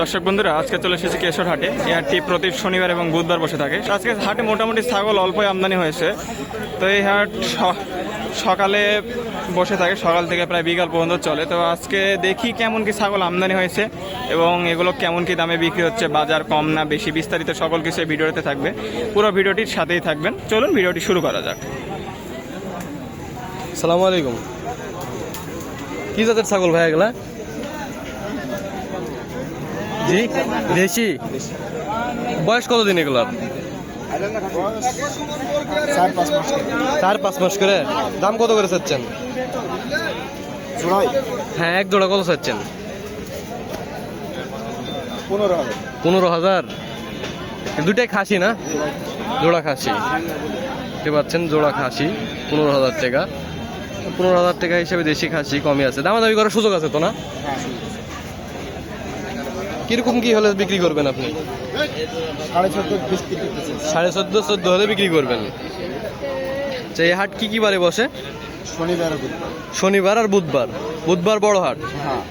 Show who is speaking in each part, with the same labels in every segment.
Speaker 1: দর্শক বন্ধুরা, আজকে চলে এসেছি কেশর হাটে এই হাটটি প্রতি শনিবার এবং বুধবার বসে থাকে। আজকে হাটে মোটামুটি ছাগল অল্পই আমদানি হয়েছে। তো এই হাট সকালে বসে থাকে, সকাল থেকে প্রায় বিকাল পর্যন্ত চলে। তো আজকে দেখি কেমন কি ছাগল আমদানি হয়েছে এবং এগুলো কেমন কি দামে বিক্রি হচ্ছে, বাজার কম না বেশি, বিস্তারিত সকল কিছু ভিডিওতে থাকবে। পুরো ভিডিওটির সাথেই থাকবেন। চলুন ভিডিওটি শুরু করা যাক।
Speaker 2: সালামু আলাইকুম। কি জাতের ছাগল ভাই এগুলা? জি? দেশি? বয়স কতদিন এগুলার?
Speaker 3: চার পাঁচ মাস
Speaker 2: করে। দাম কত করে চাচ্ছেন? হ্যাঁ এক জোড়া কত চাচ্ছেন?
Speaker 3: পনেরো
Speaker 2: পনেরো হাজার? দুটাই খাসি না? জোড়া খাসি। দেখতে পাচ্ছেন জোড়া খাসি পনেরো হাজার টাকা। পনেরো হাজার টাকা হিসেবে দেশি খাসি কমই আছে। দামাদামি করার সুযোগ আছে তো না? কীরকম কি হলে বিক্রি করবেন আপনি?
Speaker 3: সাড়ে চোদ্দ
Speaker 2: চোদ্দ হলে বিক্রি করবেন। আচ্ছা এই হাট কি কি বারে বসে?
Speaker 3: শনিবার
Speaker 2: শনিবার আর বুধবার। বুধবার বড় হাট।
Speaker 3: হ্যাঁ।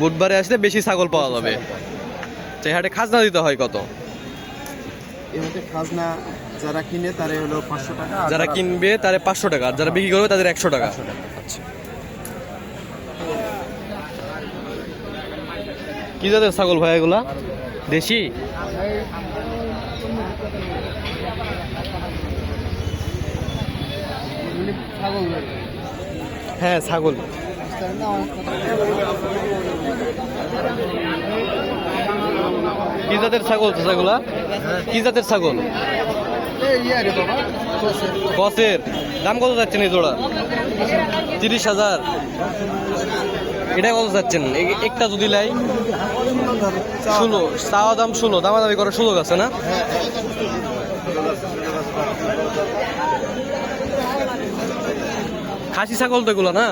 Speaker 2: বুধবারে আসলে বেশি ছাগল পাওয়া যাবে। আচ্ছা, এই হাটে খাজনা দিতে হয় কত?
Speaker 3: খাজনা যারা কিনে তারে হলো পাঁচশো টাকা
Speaker 2: যারা কিনবে তারে পাঁচশো টাকা যারা বিক্রি করবে তাদের একশো টাকা। আচ্ছা। কি জাতের ছাগল ভাই এগুলা? দেশি। হ্যাঁ ছাগল। কি জাতের ছাগল তো ছাগলা কি জাতের ছাগল? কসের। দাম কত যাচ্ছেন এই জোড়া? তিরিশ হাজার। এটা কত যাচ্ছেন এ- একটা যদি লাই ষোলো চাওয়া দাম ষোলো দামাদামি করার সুযোগ আছে না? খাসি ছাগল তো এগুলো না?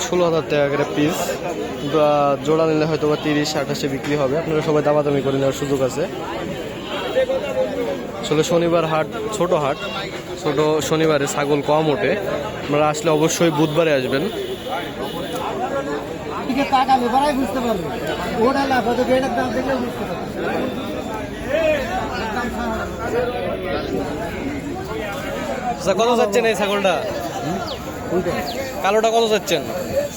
Speaker 2: ষোলো হাজার টাকা করে পিস বা জোড়া নিলে হয়তো বা তিরিশ, আঠাশে বিক্রি হবে। আপনারা সবাই দামাদামি করে নেওয়ার সুযোগ আছে। আসলে শনিবার হাট, ছোট হাট। ছোট শনিবারে ছাগল কম ওঠে। আপনারা আসলে অবশ্যই বুধবারে আসবেন।
Speaker 3: বুঝতে পারবে।
Speaker 2: আচ্ছা কত চাচ্ছেন এই ছাগলটা? কালোটা কত চাচ্ছেন?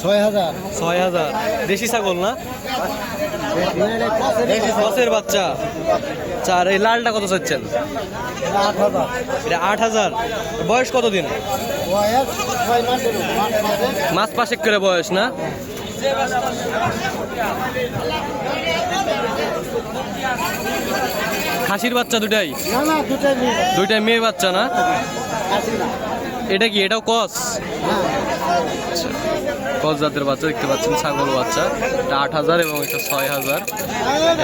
Speaker 3: ছয় হাজার।
Speaker 2: ছয় হাজার। দেশি ছাগল না? দশের বাচ্চা। চার এই লালটা কত চাচ্ছেন?
Speaker 3: আট হাজার।
Speaker 2: এটা আট হাজার। বয়স কত
Speaker 3: মাসে
Speaker 2: পাশেক করে বয়স, না? খাসির বাচ্চা দুটাই। দুইটাই মেয়ে বাচ্চা, না? এটা কি, এটাও কস?
Speaker 3: হ্যাঁ
Speaker 2: কস জাতের বাচ্চা দেখতে পাচ্ছেন, ছাগল বাচ্চা। এটা আট হাজার এবং এটা ছয় হাজার।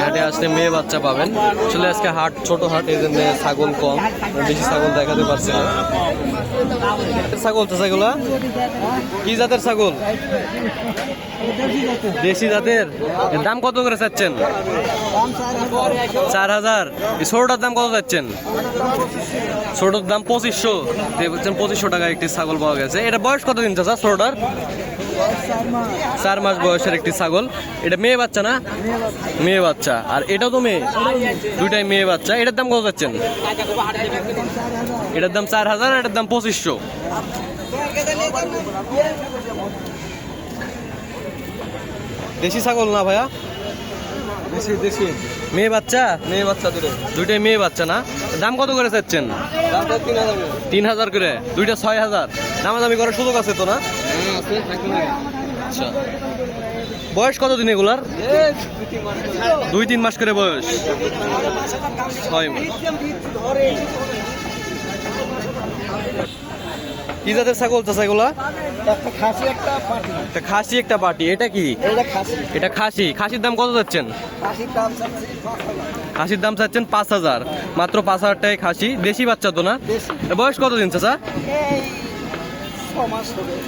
Speaker 2: হাটে আসলে মেয়ে বাচ্চা পাবেন। আসলে আজকে হাট, ছোট হাট, এই জন্য ছাগল কম। বেশি ছাগল দেখাতে পারছি না। ছাগল তো ছাগল কি জাতের ছাগল? দেশি জাতের। দাম কত করে চাচ্ছেন? চার হাজার। ছোটটার দাম কত চাচ্ছেন? ছোটোর দাম পঁচিশশো। দেখছেন পঁচিশশো টাকা একটি ছাগল পাওয়া গেছে। এটা বয়স কত দিন চাচা ছোটোটার? চার মাস বয়সের একটি ছাগল। এটা মেয়ে বাচ্চা না? মেয়ে বাচ্চা। আর এটাও তো মেয়ে। দুইটাই মেয়ে বাচ্চা। এটার দাম কত যাচ্ছেন এটার দাম চার হাজার, এটার দাম পঁচিশশো। দেশি ছাগল না ভাইয়া?
Speaker 3: দেশি দেশি।
Speaker 2: মেয়ে বাচ্চা?
Speaker 3: মেয়ে বাচ্চা দুটো।
Speaker 2: দুইটাই মেয়ে বাচ্চা না? দাম কত করে চাচ্ছেন?
Speaker 3: তিন হাজার
Speaker 2: করে। দুইটা ছয় হাজার? দামাদামি করার সুযোগ আছে তো না?
Speaker 3: হ্যাঁ না
Speaker 2: আচ্ছা। বয়স কত দিন এগুলার দুই তিন মাস করে। বয়স। ছয় মাস। কি জাতের ছাগল চাষা এগুলা
Speaker 3: একটা খাসি একটা পাটি।
Speaker 2: পাটি। এটা কি?
Speaker 3: এটা খাসি।
Speaker 2: খাসির দাম কত যাচ্ছেন
Speaker 3: খাসির দাম
Speaker 2: চাচ্ছেন পাঁচ হাজার। মাত্র পাঁচ হাজার টাকায় খাসি। দেশি বাচ্চা তো না? বয়স কত দিন চাচা?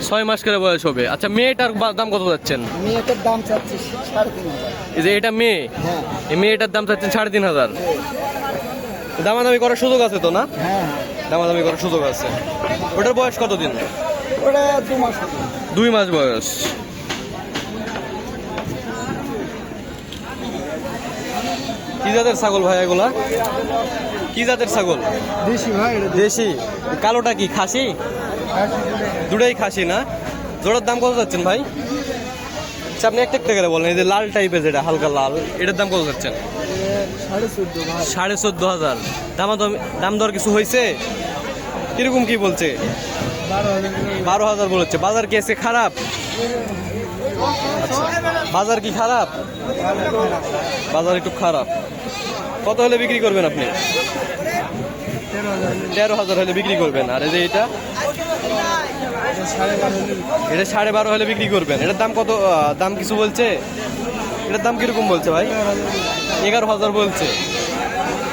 Speaker 2: ছয় মাস করে বয়স হবে। আচ্ছা মেয়েটার দাম কত যাচ্ছেন
Speaker 3: মেয়েটার দাম চাচ্ছি
Speaker 2: যে এটা মেয়ে?
Speaker 3: হ্যাঁ।
Speaker 2: এই মেয়েটার দাম চাচ্ছেন সাড়ে তিন হাজার। দামাদামি করার সুযোগ আছে তো না?
Speaker 3: হ্যাঁ।
Speaker 2: দামাদামি করার সুযোগ আছে। ওটার বয়স কতদিন?
Speaker 3: ওটা
Speaker 2: দুই মাস বয়স। কি জাতের ছাগল ভাই এগুলা? কি জাতের ছাগল?
Speaker 3: দেশি ভাই
Speaker 2: দেশি। কালোটা কি খাসি। দুটাই খাসি না? জোড়ার দাম কত যাচ্ছেন ভাই? আচ্ছা আপনি একটা একটা করে বলেন, এই যে লাল টাইপের যেটা, হালকা লাল, এটার দাম কত যাচ্ছেন
Speaker 3: সাড়ে চোদ্দ
Speaker 2: হাজার। দাম দাম দর কিছু হয়েছে? কীরকম কি বলছে?
Speaker 3: বারো হাজার
Speaker 2: বলেছে। বাজার কি আজকে খারাপ? আচ্ছা বাজার কি খারাপ? বাজার একটু খারাপ। কত হলে বিক্রি করবেন আপনি?
Speaker 3: তেরো হাজার
Speaker 2: হলে বিক্রি করবেন। আর এই যে এটা? এটা সাড়ে বারো হলে বিক্রি করবেন। এটার দাম কত দাম কিছু বলছে? এটার দাম কীরকম বলছে ভাই? এগারো হাজার বলছে।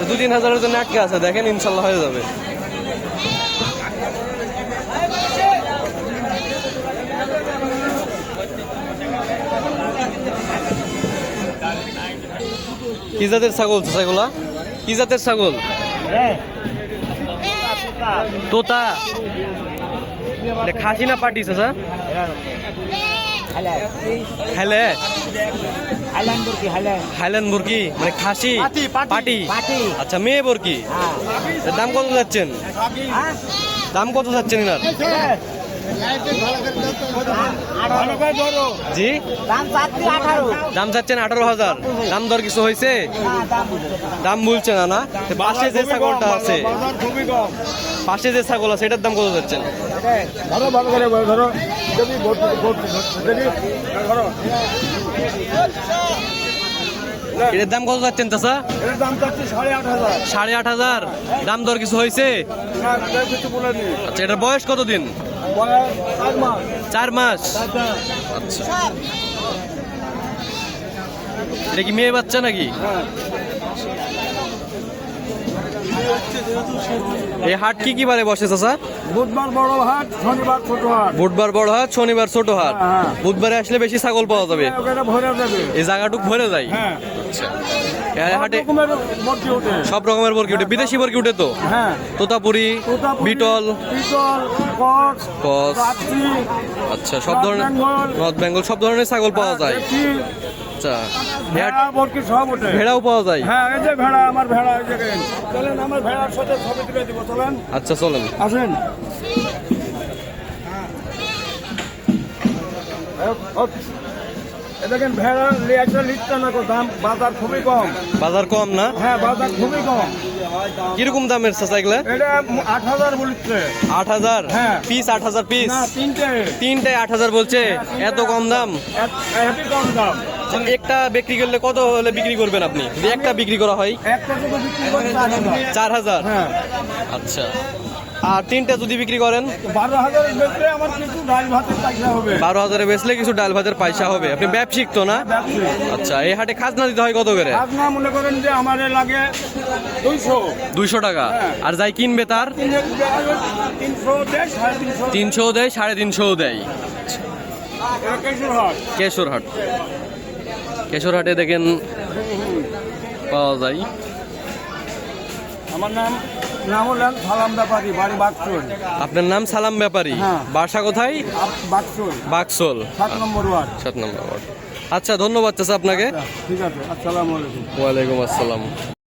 Speaker 2: দু তিন হাজারের জন্য আটকে আছে দেখেন ইনশাল্লাহ হয়ে যাবে। কি জাতের ছাগল ছাগলা? কি জাতের ছাগল? তোতা। এটা খাসি না পার্টি স্যার হ্যালে হাইল্যান্ড মুরগি মানে খাসি পাটি আচ্ছা মেয়ে বরকি দাম কত যাচ্ছেন দাম কত যাচ্ছেন এনার জি? দাম চাচ্ছেন আঠারো হাজার। দাম দর কিছু হয়েছে? দাম বলছে। না না? পাশে যে ছাগলটা আছে পাশে যে ছাগল আছে এটার দাম কত যাচ্ছেন
Speaker 3: ধরো ভালো করে ধরো। যদি যদি ধরো।
Speaker 2: এটার দাম কত যাচ্ছেন চাচা?
Speaker 3: এর দাম চাচ্ছি সাড়ে আট হাজার।
Speaker 2: দাম দর কিছু হয়েছে? আচ্ছা এটার বয়স কতদিন?
Speaker 3: চার মাস।
Speaker 2: আচ্ছা এটা কি মেয়ে বাচ্চা নাকি?
Speaker 3: হ্যাঁ
Speaker 2: এই হাট কি কি বারে বসে চাচা?
Speaker 3: বুধবার বড় হাট শনিবার ছোট হাট।
Speaker 2: বুধবার বড় হাট শনিবার ছোট হাট।
Speaker 3: হ্যাঁ।
Speaker 2: বুধবারে আসলে বেশি ছাগল পাওয়া যাবে।
Speaker 3: যাবে।
Speaker 2: এই জায়গাটুক ভরে যায়।
Speaker 3: হ্যাঁ।
Speaker 2: এই হাটে সব রকমের বরকি উঠে বিদেশি বরকি উঠে তো?
Speaker 3: হ্যাঁ।
Speaker 2: তোতাপুরি বিটল কস আচ্ছা সব ধরনের নর্থ বেঙ্গল সব ধরনের ছাগল পাওয়া যায়। আচ্ছা
Speaker 3: সব ওঠে।
Speaker 2: ভেড়াও পাওয়া যায়?
Speaker 3: হ্যাঁ এই যে ভেড়া আমার ভেড়া এই জায়গায় চলেন আমার ভেড়ার সাথে ছবি তুলে দিব চলেন।
Speaker 2: আচ্ছা চলেন।
Speaker 3: আসেন। এ দেখেন ভেড়া একটা লিটার না দাম বাজার খুবই কম।
Speaker 2: বাজার কম না?
Speaker 3: হ্যাঁ বাজার খুবই কম।
Speaker 2: কীরকম দামের চাচা এগুলা?
Speaker 3: এটা আট হাজার বলছে।
Speaker 2: আট হাজার?
Speaker 3: হ্যাঁ।
Speaker 2: পিস আট হাজার পিস?
Speaker 3: তিনটে।
Speaker 2: তিনটায় আট হাজার বলছে। এত কম দাম?
Speaker 3: এত কম দাম।
Speaker 2: একটা বিক্রি করলে কত হলে বিক্রি করবেন আপনি? যদি একটা বিক্রি করা হয়?
Speaker 3: চার হাজার। হ্যাঁ।
Speaker 2: আচ্ছা। আর তিনটা যদি বিক্রি করেন?
Speaker 3: বারো হাজার বেচলে কিছু ডাল ভাতের পয়সা হবে।
Speaker 2: আপনি ব্যবসিক তো না? আচ্ছা এই হাটে খাজনা দিতে হয় কত করে?
Speaker 3: মনে করেন যে আমার লাগে দুইশো।
Speaker 2: টাকা।
Speaker 3: হ্যাঁ।
Speaker 2: আর যাই কিনবে তার?
Speaker 3: তিনশো দেয় সাড়ে তিনশো।
Speaker 2: দেয়
Speaker 3: এটা কেশর হাটে
Speaker 2: কেশরহাটে দেখেন পাওয়া যায়।
Speaker 3: আমার নাম নাম সালাম ব্যাপারী বাড়ি বাক্সল
Speaker 2: আপনার নাম সালাম ব্যাপারী?
Speaker 3: হ্যাঁ।
Speaker 2: বাসা কোথায়?
Speaker 3: বাক্সল
Speaker 2: বাকসোল
Speaker 3: সাত নম্বর ওয়ার্ড।
Speaker 2: সাত নম্বর ওয়ার্ড। আচ্ছা ধন্যবাদ চাচা আপনাকে।
Speaker 3: ঠিক আছে আসসালামু আলাইকুম।
Speaker 2: ওয়ালাইকুম আসসালাম।